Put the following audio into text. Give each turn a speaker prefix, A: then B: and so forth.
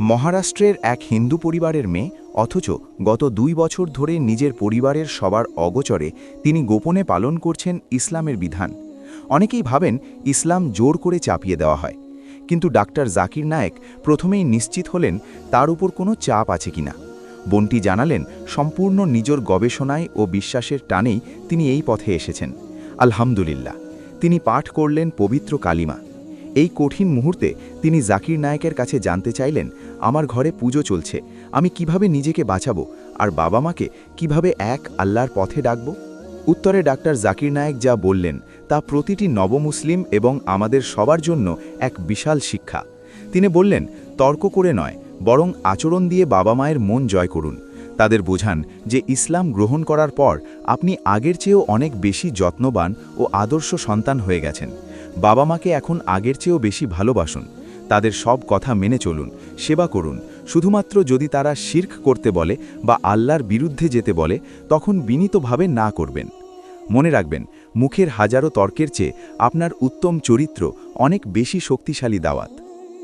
A: মহারাষ্ট্রের এক হিন্দু পরিবারের মেয়ে, অথচ গত দুই বছর ধরে নিজের পরিবারের সবার অগোচরে তিনি গোপনে পালন করছেন ইসলামের বিধান। অনেকেই ভাবেন ইসলাম জোর করে চাপিয়ে দেওয়া হয়। কিন্তু ডাক্তার জাকির নায়েক প্রথমেই নিশ্চিত হলেন তার উপর কোনো চাপ আছে কিনা। বোনটি জানালেন, সম্পূর্ণ নিজের গবেষণায় ও বিশ্বাসের টানেই তিনি এই পথে এসেছেন। আলহামদুলিল্লাহ, তিনি পাঠ করলেন পবিত্র কালিমা। এই কঠিন মুহূর্তে তিনি জাকির নায়েকের কাছে জানতে চাইলেন, আমার ঘরে পুজো চলছে, আমি কীভাবে নিজেকে বাঁচাবো, আর বাবা মাকে কীভাবে এক আল্লাহর পথে ডাকব? উত্তরে ডাক্তার জাকির নায়েক যা বললেন, তা প্রতিটি নবমুসলিম এবং আমাদের সবার জন্য এক বিশাল শিক্ষা। তিনি বললেন, তর্ক করে নয়, বরং আচরণ দিয়ে বাবা মায়ের মন জয় করুন। তাদের বোঝান যে ইসলাম গ্রহণ করার পর আপনি আগের চেয়েও অনেক বেশি যত্নবান ও আদর্শ সন্তান হয়ে গেছেন। বাবা মাকে এখন আগের চেয়েও বেশি ভালোবাসুন। তাদের সব কথা মেনে চলুন, সেবা করুন। শুধুমাত্র যদি তারা শির্ক করতে বলে বা আল্লাহর বিরুদ্ধে যেতে বলে, তখন বিনীতভাবে না করবেন। মনে রাখবেন, মুখের হাজারো তর্কের চেয়ে আপনার উত্তম চরিত্র অনেক বেশি শক্তিশালী দাওয়াত।